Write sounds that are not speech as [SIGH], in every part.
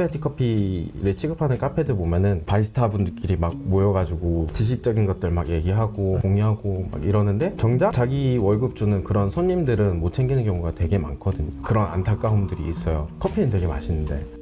스페셜티 커피를 취급하는 카페들 보면은 바리스타 분들끼리 막 모여가지고 지식적인 것들 막 얘기하고 공유하고 막 이러는데 정작 자기 월급 주는 그런 손님들은 못 챙기는 경우가 되게 많거든요. 그런 안타까움들이 있어요. 커피는 되게 맛있는데.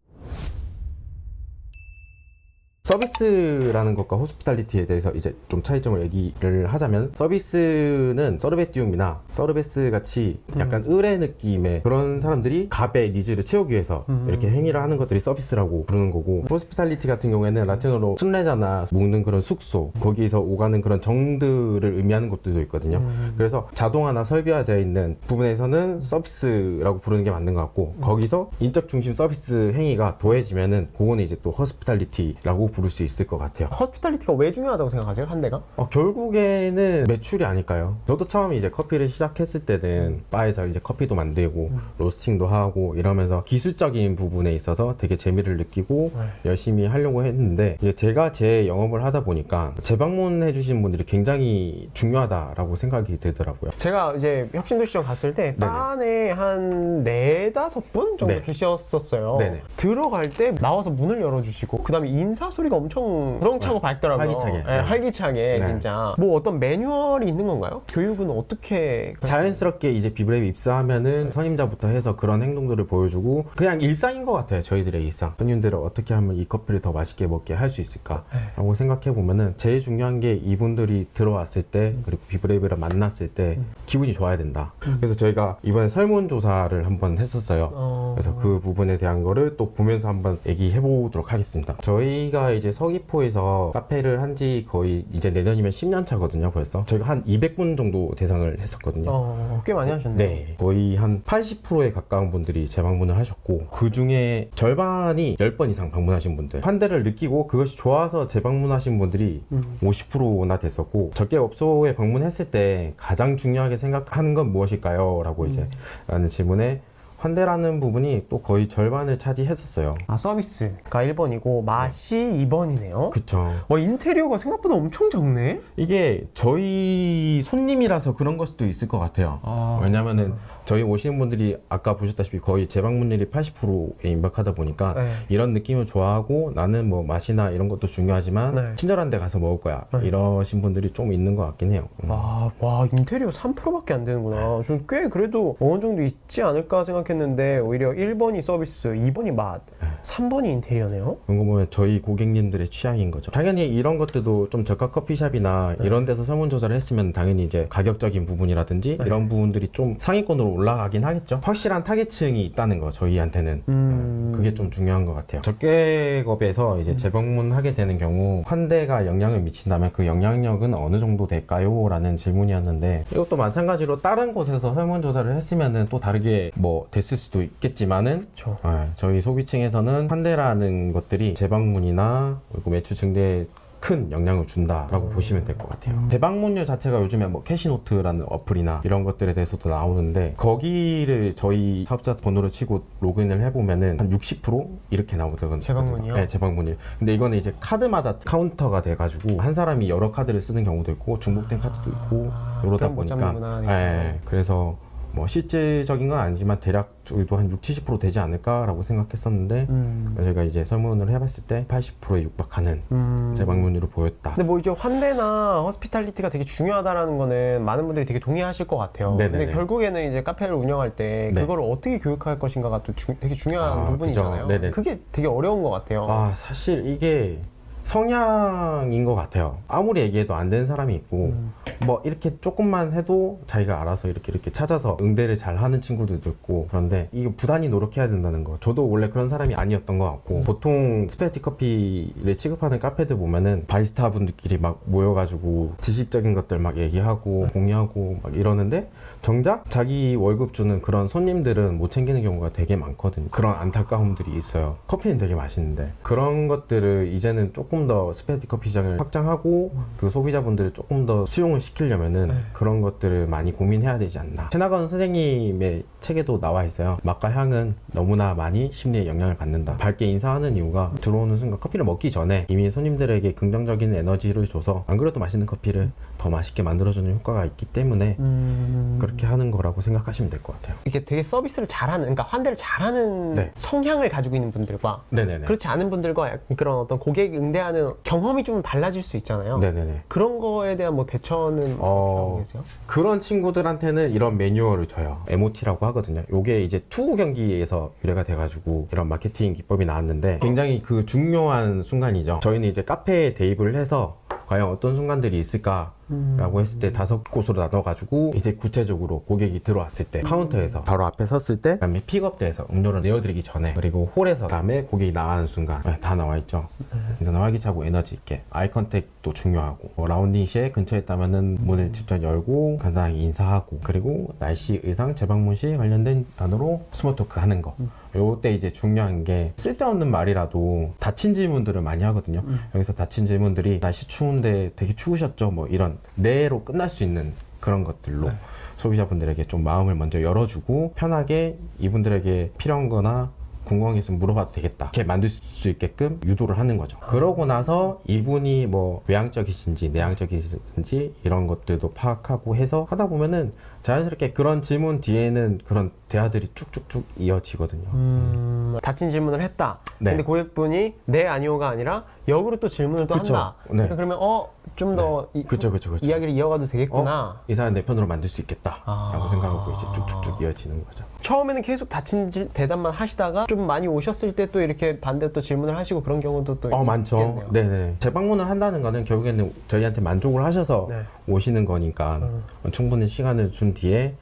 서비스라는 것과 호스피탈리티에 대해서 이제 좀 차이점을 얘기를 하자면 서비스는 서르베티움이나 서르베스 같이 약간 의뢰 느낌의 그런 사람들이 갑의 니즈를 채우기 위해서 이렇게 행위를 하는 것들이 서비스라고 부르는 거고 호스피탈리티 같은 경우에는 라틴어로 순례자나 묵는 그런 숙소 거기에서 오가는 그런 정들을 의미하는 것들도 있거든요. 그래서 자동화나 설비화되어 있는 부분에서는 서비스라고 부르는 게 맞는 것 같고 거기서 인적 중심 서비스 행위가 더해지면은 그거는 이제 또 호스피탈리티라고 부를 수 있을 것 같아요. 허스피탈리티가 왜 중요하다고 생각하세요? 한 대가? 어, 결국에는 매출이 아닐까요? 저도 처음에 이제 커피를 시작했을 때는 바에서 이제 커피도 만들고 로스팅도 하고 이러면서 기술적인 부분에 있어서 되게 재미를 느끼고 네. 열심히 하려고 했는데 이제 제가 제 영업을 하다 보니까 재방문해 주신 분들이 굉장히 중요하다라고 생각이 들더라고요. 제가 이제 혁신도 시장 갔을 때. 반에 한 네다섯 분 정도 네. 계셨었어요. 네네. 들어갈 때 나와서 문을 열어주시고 그 다음에 인사 소리 가 엄청 우렁차고 밝더라고요. 활기차게. 네, 네. 활기차게 네. 진짜. 뭐 어떤 매뉴얼이 있는 건가요? 교육은 어떻게? 자연스럽게 이제 비브랩에 입사하면은 선임자부터 해서 그런 행동들을 보여주고 그냥 일상인 것 같아요 저희들의 일상 손님들을 어떻게 하면 이 커피를 더 맛있게 먹게 할 수 있을까라고 생각해 보면은 제일 중요한 게 이분들이 들어왔을 때 그리고 비브랩이랑 만났을 때 기분이 좋아야 된다 그래서 저희가 이번에 설문조사를 한번 했었어요 어... 그래서 그 부분에 대한 거를 또 보면서 한번 얘기해 보도록 하겠습니다. 저희가 이제 서귀포에서 카페를 한 지 거의 이제 내년이면 10년 차거든요, 벌써. 저희가 한 200분 정도 대상을 했었거든요. 어, 꽤 많이 하셨네요. 네. 거의 한 80%에 가까운 분들이 재방문을 하셨고, 그 중에 절반이 10번 이상 방문하신 분들. 환대를 느끼고 그것이 좋아서 재방문하신 분들이 음. 50%나 됐었고, 적개업소에 방문했을 때 가장 중요하게 생각하는 건 무엇일까요? 라고 이제 음. 라는 질문에 환대라는 부분이 또 거의 절반을 차지했었어요. 아 서비스가 1번이고 맛이 2번이네요. 그쵸. 와 인테리어가 생각보다 엄청 적네. 이게 저희 손님이라서 그런 걸 수도 있을 것 같아요. 아. 왜냐면은 저희 오시는 분들이 아까 보셨다시피 거의 재방문율이 80%에 임박하다 보니까 네. 이런 느낌을 좋아하고 나는 뭐 맛이나 이런 것도 중요하지만 네. 친절한 데 가서 먹을 거야. 네. 이러신 분들이 좀 있는 것 같긴 해요. 음. 아, 와 인테리어 3%밖에 안 되는구나. 저는 꽤 그래도 어느 정도 있지 않을까 생각했는데 오히려 1번이 서비스, 2번이 맛, 3번이 인테리어네요. 그런 거 보면 저희 고객님들의 취향인 거죠. 당연히 이런 것들도 좀 저가 커피숍이나 네. 이런 데서 설문조사를 했으면 당연히 이제 가격적인 부분이라든지 네. 이런 부분들이 좀 상위권으로 올라가긴 하겠죠. 확실한 타겟층이 있다는 거 저희한테는 음. 그게 좀 중요한 것 같아요. 적개업에서 이제 재방문하게 되는 경우 환대가 영향을 미친다면 그 영향력은 어느 정도 될까요? 라는 질문이었는데 이것도 마찬가지로 다른 곳에서 설문조사를 했으면은 또 다르게 뭐 됐을 수도 있겠지만은. 네, 저희 소비층에서는 환대라는 것들이 재방문이나 그리고 매출 증대에 큰 영향을 준다라고 보시면 될 것 같아요. 재방문율 자체가 요즘에 뭐 캐시노트라는 어플이나 이런 것들에 대해서도 나오는데 거기를 저희 사업자 번호를 치고 로그인을 해보면은 한 60% 이렇게 나오더라고요. 재방문이요? 네, 재방문율. 근데 이거는 이제 카드마다 카운터가 돼가지고 한 사람이 여러 카드를 쓰는 경우도 있고 중복된 카드도 있고 아, 이러다 그럼 못 보니까 잡는구나, 네, 그래서 뭐 실질적인 건 아니지만 대략 저희도 한 6, 70% 되지 않을까라고 생각했었는데 음. 저희가 이제 설문을 해봤을 때 80%에 육박하는 음. 재방문율을 보였다. 근데 뭐 이제 환대나 허스피탈리티가 되게 중요하다라는 거는 많은 분들이 되게 동의하실 것 같아요. 네네네. 근데 결국에는 이제 카페를 운영할 때 네. 그거를 어떻게 교육할 것인가가 또 주- 되게 중요한 아, 부분이잖아요. 그게 되게 어려운 것 같아요. 아 사실 이게 성향인 것 같아요. 아무리 얘기해도 안 되는 사람이 있고 음. 뭐 이렇게 조금만 해도 자기가 알아서 이렇게 이렇게 찾아서 응대를 잘 하는 친구들도 있고 그런데 이게 부단히 노력해야 된다는 거. 저도 원래 그런 사람이 아니었던 것 같고 보통 스페셜티 커피를 취급하는 카페들 보면은 바리스타 분들끼리 막 모여가지고 지식적인 것들 막 얘기하고 공유하고 막 이러는데 정작 자기 월급 주는 그런 손님들은 못 챙기는 경우가 되게 많거든요. 그런 안타까움들이 있어요. 커피는 되게 맛있는데 그런 것들을 이제는 조금 조금 더 스페셜티 커피 시장을 확장하고 그 소비자분들을 조금 더 수용을 시키려면은 네. 그런 것들을 많이 고민해야 되지 않나. 최나건 선생님의 책에도 나와 있어요. 맛과 향은 너무나 많이 심리에 영향을 받는다. 밝게 인사하는 이유가 들어오는 순간 커피를 먹기 전에 이미 손님들에게 긍정적인 에너지를 줘서 안 그래도 맛있는 커피를 더 맛있게 만들어주는 효과가 있기 때문에 음... 그렇게 하는 거라고 생각하시면 될 것 같아요. 이게 되게 서비스를 잘하는, 그러니까 환대를 잘하는 네. 성향을 가지고 있는 분들과 네네네. 그렇지 않은 분들과 약- 그런 어떤 고객 응대하는 경험이 좀 달라질 수 있잖아요. 네네네. 그런 거에 대한 뭐 대처는 어, 어떻게 하고 계세요? 그런 친구들한테는 이런 매뉴얼을 줘요. MOT라고 하거든요. 요게 이제 투구 경기에서 유래가 돼가지고 이런 마케팅 기법이 나왔는데 굉장히 그 중요한 순간이죠. 저희는 이제 카페에 대입을 해서 과연 어떤 순간들이 있을까 라고 했을 때 다섯 곳으로 나눠가지고 이제 구체적으로 고객이 들어왔을 때 카운터에서 바로 앞에 섰을 때 그다음에 픽업대에서 음료를 내어드리기 전에 그리고 홀에서 그다음에 고객이 나가는 순간 네, 다 나와 있죠. 그래서 활기차고 에너지 있게 아이 컨택도 중요하고 뭐 라운딩 시에 근처에 있다면은 문을 직접 열고 간단하게 인사하고 그리고 날씨 의상 재방문 시 관련된 단어로 스몰 토크 하는 거. 요때 이제 중요한 게 쓸데없는 말이라도 다친 질문들을 많이 하거든요. 여기서 다친 질문들이 날씨 추운데 되게 추우셨죠? 뭐 이런 내로 끝날 수 있는 그런 것들로 소비자분들에게 좀 마음을 먼저 열어주고 편하게 이분들에게 필요한 거나 궁금한 게 있으면 물어봐도 되겠다. 이렇게 만들 수 있게끔 유도를 하는 거죠. 그러고 나서 이분이 뭐 외향적이신지 내향적이신지 이런 것들도 파악하고 해서 하다 보면은 자연스럽게 그런 질문 뒤에는 그런 대화들이 쭉쭉쭉 이어지거든요. 음, 다친 질문을 했다. 네. 근데 고객분이 네 아니오가 아니라 역으로 또 질문을 또 그쵸. 한다. 네. 그러면 어 좀 더 그쵸, 그쵸, 그쵸. 이야기를 이어가도 되겠구나. 이 사람 내 편으로 만들 수 있겠다라고 아. 생각하고 이제 쭉쭉쭉 이어지는 거죠. 처음에는 계속 다친 질, 대답만 하시다가 좀 많이 오셨을 때 또 이렇게 반대 또 질문을 하시고 그런 경우도 또 어 많죠. 있겠네요. 네네. 재방문을 한다는 거는 결국에는 저희한테 만족을 하셔서 네. 오시는 거니까 충분히 시간을 준 뒤에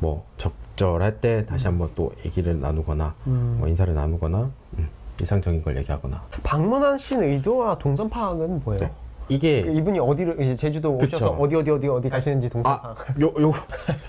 뭐 적절할 때 다시 한번 또 얘기를 나누거나 음. 뭐 인사를 나누거나 음, 이상적인 걸 얘기하거나 방문하신 의도와 동선 파악은 뭐예요? 네. 이게 이분이 어디를 이제 제주도 그쵸. 오셔서 어디 어디 어디 어디 가시는지 동선 아 파악. 요 요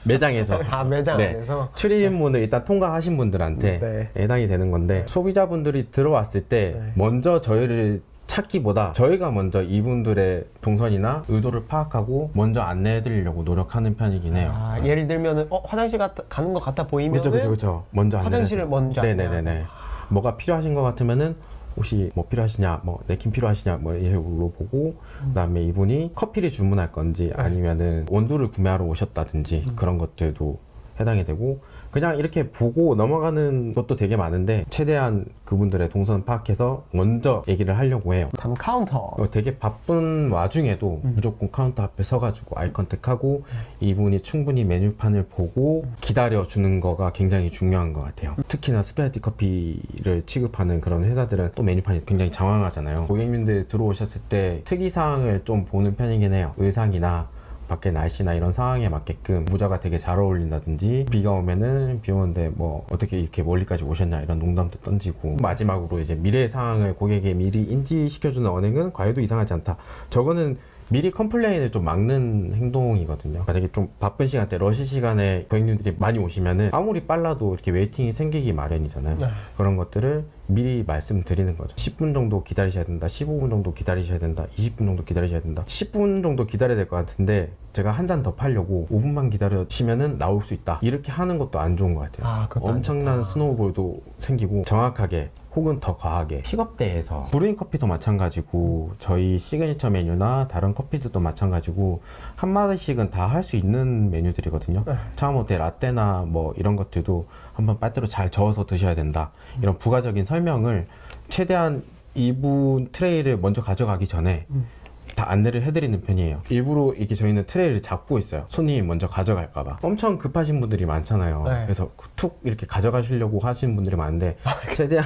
매장에서 [LAUGHS] 아 매장 네. 안에서 출입문을 일단 통과하신 분들한테 네. 해당이 되는 건데 소비자분들이 들어왔을 때 네. 먼저 저희를 찾기보다 저희가 먼저 이분들의 동선이나 의도를 파악하고 먼저 안내해 드리려고 노력하는 편이긴 해요. 아, 예를 들면은 어 화장실 갔다, 가는 것 같아 보이면 그렇죠, 그렇죠, 그렇죠. 먼저 안내를 화장실을 해드려요. 먼저. 네네네네. 뭐가 필요하신 것 같으면은 혹시 뭐 필요하시냐, 뭐 냅킨 필요하시냐, 뭐 이런 식으로 보고 그다음에 이분이 커피를 주문할 건지 네. 아니면은 원두를 구매하러 오셨다든지 음. 그런 것들도 해당이 되고 그냥 이렇게 보고 넘어가는 것도 되게 많은데 최대한 그분들의 동선 파악해서 먼저 얘기를 하려고 해요. 다음 카운터 어, 되게 바쁜 와중에도 음. 무조건 카운터 앞에 서가지고 아이 컨택하고 이분이 충분히 메뉴판을 보고 기다려주는 거가 굉장히 중요한 것 같아요. 특히나 스페셜티 커피를 취급하는 그런 회사들은 또 메뉴판이 굉장히 장황하잖아요. 고객님들 들어오셨을 때 특이사항을 좀 보는 편이긴 해요. 의상이나 밖에 날씨나 이런 상황에 맞게끔 모자가 되게 잘 어울린다든지 비가 오면은 비 오는데 뭐 어떻게 이렇게 멀리까지 오셨냐 이런 농담도 던지고 마지막으로 이제 미래 상황을 고객에게 미리 인지시켜주는 언행은 과외도 이상하지 않다. 저거는 미리 컴플레인을 좀 막는 행동이거든요. 만약에 좀 바쁜 시간대, 러시 시간에 고객님들이 많이 오시면은 아무리 빨라도 이렇게 웨이팅이 생기기 마련이잖아요. 네. 그런 것들을 미리 말씀드리는 거죠. 10분 정도 기다리셔야 된다. 15분 정도 기다리셔야 된다. 20분 정도 기다리셔야 된다. 10분 정도 기다려야 될 것 같은데 제가 한 잔 더 팔려고 5분만 기다려시면은 나올 수 있다. 이렇게 하는 것도 안 좋은 것 같아요. 아, 엄청난 스노우볼도 생기고 정확하게 혹은 더 과하게 픽업대에서 브루잉 커피도 마찬가지고 저희 시그니처 메뉴나 다른 커피들도 마찬가지고 한 마디씩은 다 할 수 있는 메뉴들이거든요. 네. 차모데 라떼나 뭐 이런 것들도 한번 빨대로 잘 저어서 드셔야 된다. 이런 부가적인 설명을 최대한 이분 트레이를 먼저 가져가기 전에 음. 다 안내를 해드리는 편이에요. 일부러 이렇게 저희는 트레이를 잡고 있어요. 손님이 먼저 가져갈까봐. 엄청 급하신 분들이 많잖아요. 네. 그래서 툭 이렇게 가져가시려고 하시는 분들이 많은데 아, 최대한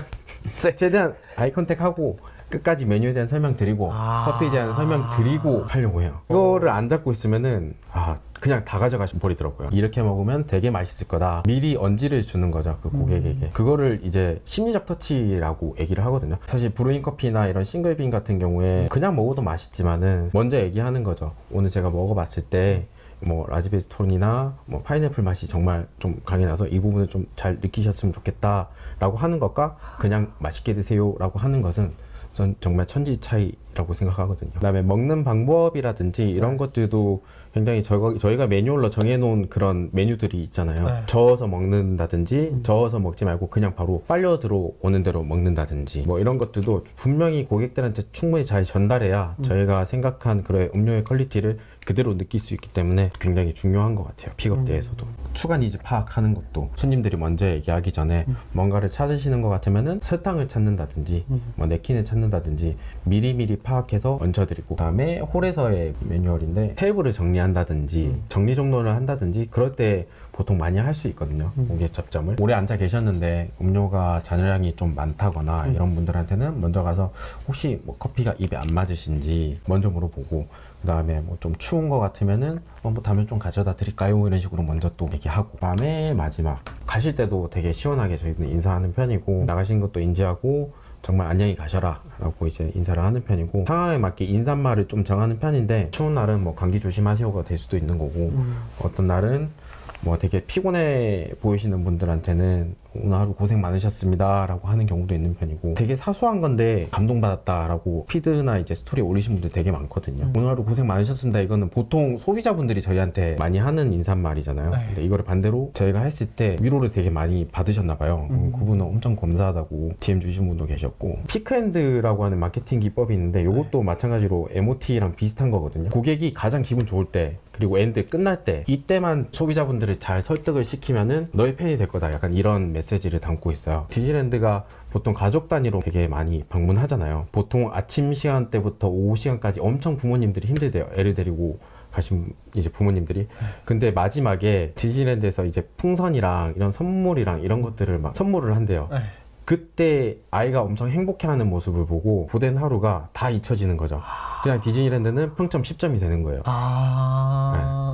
최대한 아이 컨택 하고 끝까지 메뉴에 대한 설명 드리고 아. 커피에 대한 설명 드리고 하려고 해요. 이거를 안 잡고 있으면은 아 그냥 다 가져가시 버리더라고요. 이렇게 먹으면 되게 맛있을 거다. 미리 언지를 주는 거죠 그 고객에게. 그거를 이제 심리적 터치라고 얘기를 하거든요. 사실 브루잉 커피나 이런 싱글빈 같은 경우에 그냥 먹어도 맛있지만은 먼저 얘기하는 거죠. 오늘 제가 먹어봤을 때. 뭐 라즈베리 톤이나 뭐 파인애플 맛이 정말 좀 강해 나서 이 부분을 좀 잘 느끼셨으면 좋겠다라고 하는 것과 그냥 맛있게 드세요라고 하는 것은 전 정말 천지 차이 라고 생각하거든요. 그다음에 먹는 방법이라든지 이런 네. 것들도 굉장히 저거, 저희가 매뉴얼로 정해놓은 그런 메뉴들이 있잖아요. 네. 저어서 먹는다든지 저어서 먹지 말고 그냥 바로 빨려 들어오는 대로 먹는다든지 뭐 이런 것들도 분명히 고객들한테 충분히 잘 전달해야 저희가 생각한 그런 음료의 퀄리티를 그대로 느낄 수 있기 때문에 굉장히 중요한 것 같아요. 픽업대에서도. 추가 니즈 파악하는 것도 손님들이 먼저 얘기하기 전에 뭔가를 찾으시는 것 같으면은 설탕을 찾는다든지 뭐 네킨을 찾는다든지 미리미리 파악해서 얹어드리고 그다음에 홀에서의 매뉴얼인데 테이블을 정리한다든지 정리 정돈을 한다든지 그럴 때 보통 많이 할 수 있거든요 고객 접점을. 오래 앉아 계셨는데 음료가 잔여량이 좀 많다거나 이런 분들한테는 먼저 가서 혹시 뭐 커피가 입에 안 맞으신지 먼저 물어보고 그 다음에 뭐 좀 추운 것 같으면은 어, 뭐 다음에 좀 가져다 드릴까요? 이런 식으로 먼저 또 얘기하고. 그다음에 마지막. 가실 때도 되게 시원하게 저희는 인사하는 편이고 나가신 것도 인지하고 정말 안녕히 가셔라 라고 이제 인사를 하는 편이고 상황에 맞게 인사말을 좀 정하는 편인데 추운 날은 뭐 감기 조심하시오가 될 수도 있는 거고 어떤 날은 뭐 되게 피곤해 보이시는 분들한테는 오늘 하루 고생 많으셨습니다 라고 하는 경우도 있는 편이고 되게 사소한 건데 감동받았다 라고 피드나 이제 스토리에 올리신 분들 되게 많거든요. 오늘 하루 고생 많으셨습니다 이거는 보통 소비자분들이 저희한테 많이 하는 인사말이잖아요. 네. 근데 이거를 반대로 저희가 했을 때 위로를 되게 많이 받으셨나 봐요. 음. 그분은 엄청 감사하다고 DM 주신 분도 계셨고 피크핸드라고 하는 마케팅 기법이 있는데 이것도 마찬가지로 MOT랑 비슷한 거거든요. 고객이 가장 기분 좋을 때 그리고 엔드 끝날 때 이때만 소비자분들을 잘 설득을 시키면은 너의 팬이 될 거다. 약간 이런 메시지를 담고 있어요 디즈랜드가 보통 가족 단위로 되게 많이 방문하잖아요 보통 아침 시간대부터 오후 시간까지 엄청 부모님들이 힘들대요 애를 데리고 가신 이제 부모님들이 근데 마지막에 디즈랜드에서 이제 풍선이랑 이런 선물이랑 이런 것들을 막 선물을 한대요 네. 그때 아이가 엄청 행복해하는 모습을 보고 보된 하루가 다 잊혀지는 거죠. 그냥 디즈니랜드는 평점 10점이 되는 거예요. 아.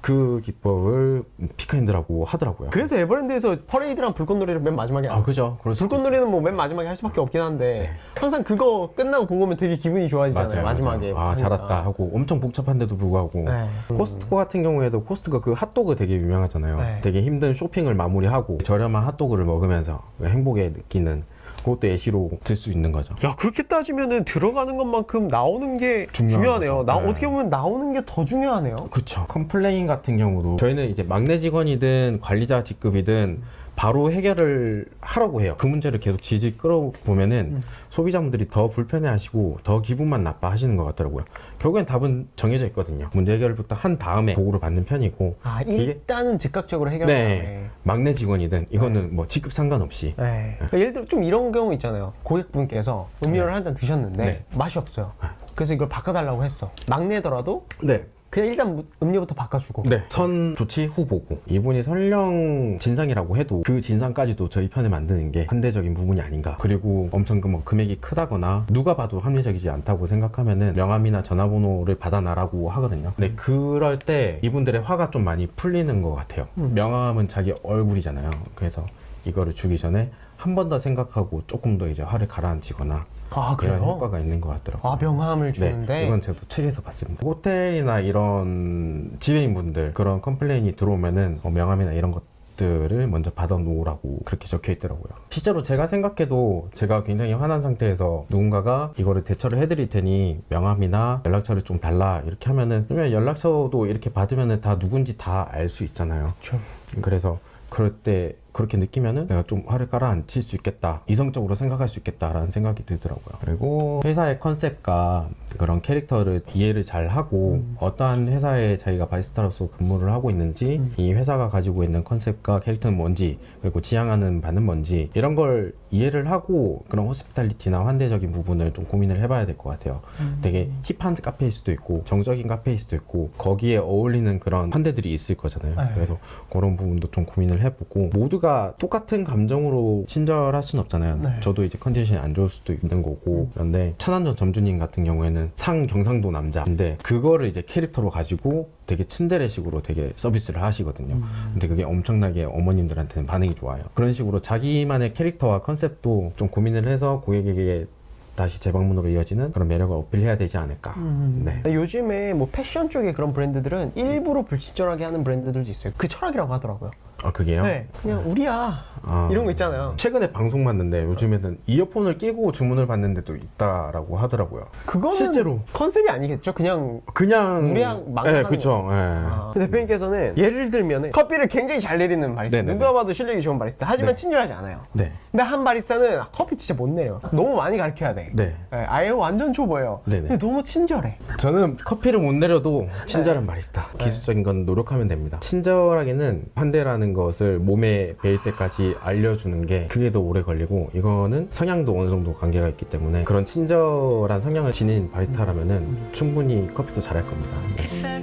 그 기법을 피크핸드라고 하더라고요. 그래서 에버랜드에서 퍼레이드랑 불꽃놀이를 맨 마지막에 아 그죠. 그럴 수도 불꽃놀이는 뭐 맨 마지막에 할 수밖에 없긴 한데 항상 그거 끝나고 보면 되게 기분이 좋아지잖아요 맞아요, 마지막에 맞아요. 아 하니까. 잘했다 하고 엄청 복잡한데도 불구하고 네. 코스트코 같은 경우에도 코스트코 그 핫도그 되게 유명하잖아요. 네. 되게 힘든 쇼핑을 마무리하고 저렴한 핫도그를 먹으면서 행복에 느끼는 그것도 예시로 들 수 있는 거죠. 야 그렇게 따지면은 들어가는 것만큼 나오는 게 중요한 중요하네요 거죠. 나 네. 어떻게 보면 나오는 게 더 중요하네요 그쵸. 컴플레인 같은 경우도 저희는 이제 막내 직원이든 관리자 직급이든 바로 해결을 하라고 해요. 그 문제를 계속 질질 끌어보면은 소비자분들이 더 불편해하시고 더 기분만 나빠하시는 것 같더라고요. 결국엔 답은 정해져 있거든요. 문제 해결부터 한 다음에 보고를 받는 편이고 아 이게- 일단은 즉각적으로 해결하네 네 막내 직원이든 이거는 뭐 직급 상관없이 네. 그러니까 예를 들어 좀 이런 경우 있잖아요. 고객분께서 음료를 한 잔 드셨는데 네. 맛이 없어요. 그래서 이걸 바꿔달라고 했어. 막내더라도 네 그냥 일단 무- 음료부터 바꿔주고. 네. 선 조치 후 보고. 이분이 설령 진상이라고 해도 그 진상까지도 저희 편에 만드는 게 한대적인 부분이 아닌가. 그리고 엄청 그 뭐 금액이 크다거나 누가 봐도 합리적이지 않다고 생각하면은 명함이나 전화번호를 받아놔라고 하거든요. 근데 그럴 때 이분들의 화가 좀 많이 풀리는 것 같아요. 명함은 자기 얼굴이잖아요. 그래서 이거를 주기 전에 한 번 더 생각하고 조금 더 이제 화를 가라앉히거나 아 그래요? 효과가 있는 것 같더라고요 아 명함을 주는데. 네, 이건 제가 또 책에서 봤습니다. 호텔이나 이런 지배인분들 그런 컴플레인이 들어오면은 뭐 명함이나 이런 것 들을 먼저 받아 놓으라고 그렇게 적혀 있더라고요. 실제로 제가 생각해도 제가 굉장히 화난 상태에서 누군가가 이거를 대처를 해드릴 테니 명함이나 연락처를 좀 달라 이렇게 하면은 그러면 연락처도 이렇게 받으면은 다 누군지 다 알 수 있잖아요. 그렇죠. 그래서 그럴 때 그렇게 느끼면은 내가 좀 화를 깔아앉힐 수 있겠다 이성적으로 생각할 수 있겠다라는 생각이 들더라고요. 그리고 회사의 컨셉과 그런 캐릭터를 이해를 잘 하고 어떠한 회사에 자기가 바리스타로서 근무를 하고 있는지 이 회사가 가지고 있는 컨셉과 캐릭터는 뭔지 그리고 지향하는 바는 뭔지 이런 걸 이해를 하고 그런 호스피탈리티나 환대적인 부분을 좀 고민을 해봐야 될 것 같아요. 되게 힙한 카페일 수도 있고 정적인 카페일 수도 있고 거기에 어울리는 그런 환대들이 있을 거잖아요. 네. 그래서 그런 부분도 좀 고민을 해보고 모두가 똑같은 감정으로 친절할 수는 없잖아요. 네. 저도 이제 컨디션이 안 좋을 수도 있는 거고 그런데 천안전 점주님 같은 경우에는 상 경상도 남자인데 그거를 이제 캐릭터로 가지고 되게 츤데레식으로 되게 서비스를 하시거든요. 근데 그게 엄청나게 어머님들한테는 반응이 좋아요. 그런 식으로 자기만의 캐릭터와 컨셉도 좀 고민을 해서 고객에게 다시 재방문으로 이어지는 그런 매력을 어필해야 되지 않을까. 음. 네. 요즘에 뭐 패션 쪽의 그런 브랜드들은 일부러 불친절하게 하는 브랜드들도 있어요. 그 철학이라고 하더라고요. 아 그게요? 네, 그냥 우리야 아. 이런 거 있잖아요. 최근에 방송 봤는데 요즘에는 이어폰을 끼고 주문을 받는 데도 있다라고 하더라고요. 그거는 실제로. 컨셉이 아니겠죠. 그냥 그냥 우리랑 막 네, 하는 그쵸. 예. 아. 대표님께서는 예를 들면 커피를 굉장히 잘 내리는 바리스타 네네네. 누가 봐도 실력이 좋은 바리스타 하지만 네. 친절하지 않아요 네. 근데 한 바리스타는 커피 진짜 못 내려 너무 많이 가르쳐야 돼 네. 예, 아예 완전 초보예요 네네. 근데 너무 친절해 저는 커피를 못 내려도 친절한 네. 바리스타. 기술적인 건 노력하면 됩니다. 친절하게는 환대라는 것을 몸에 배일 때까지 알려주는 게 그게 더 오래 걸리고 이거는 성향도 어느 정도 관계가 있기 때문에 그런 친절한 성향을 지닌 바리스타라면은 충분히 커피도 잘할 겁니다.